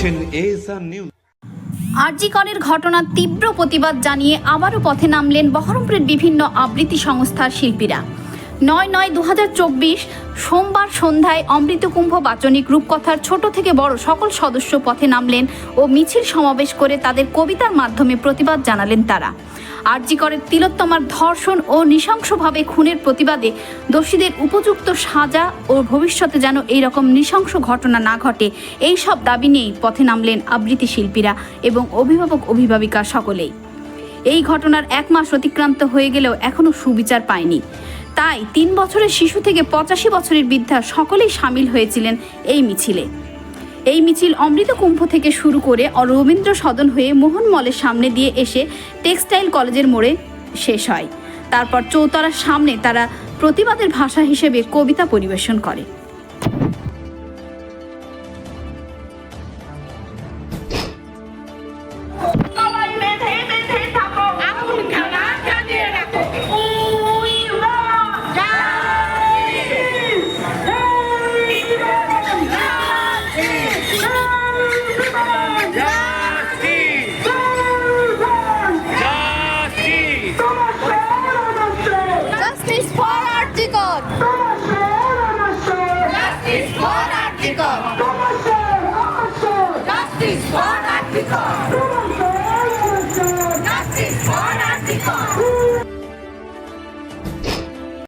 দেখছেন ASR news আরজিকরের ঘটনার তীব্র প্রতিবাদ জানিয়ে আবারও পথে নামলেন বহরমপুরের বিভিন্ন আবৃত্তি সংস্থার শিল্পীরা। নয় নয় দু সোমবার সন্ধ্যায় অমৃতকুম্ভ বাচনিক রূপকথার ছোট থেকে বড় সকল সদস্য পথে নামলেন ও মিছিল সমাবেশ করে তাদের কবিতার মাধ্যমে প্রতিবাদ জানালেন তারা। আরজিকরের তিলোত্তমার ধর্ষণ ও নৃশংসভাবে খুনের প্রতিবাদে দোষীদের উপযুক্ত সাজা ও ভবিষ্যতে যেন এই রকম নৃশংস ঘটনা না ঘটে এই সব দাবি নিয়েই পথে নামলেন আবৃত্তি শিল্পীরা এবং অভিভাবক অভিভাবিকা সকলেই। এই ঘটনার এক মাস অতিক্রান্ত হয়ে গেলেও এখনও সুবিচার পায়নি। তাই তিন বছরের শিশু থেকে পঁচাশি বছরের বৃদ্ধা সকলেই সামিল হয়েছিলেন এই মিছিলে। এই মিছিল অমৃত কুম্ভ থেকে শুরু করে রবীন্দ্র সদন হয়ে মোহন মলের সামনে দিয়ে এসে টেক্সটাইল কলেজের মোড়ে শেষ হয়। তারপর চৌতলার সামনে তারা প্রতিবাদের ভাষা হিসেবে কবিতা পরিবেশন করে। Antarctica! Justice for Antarctica!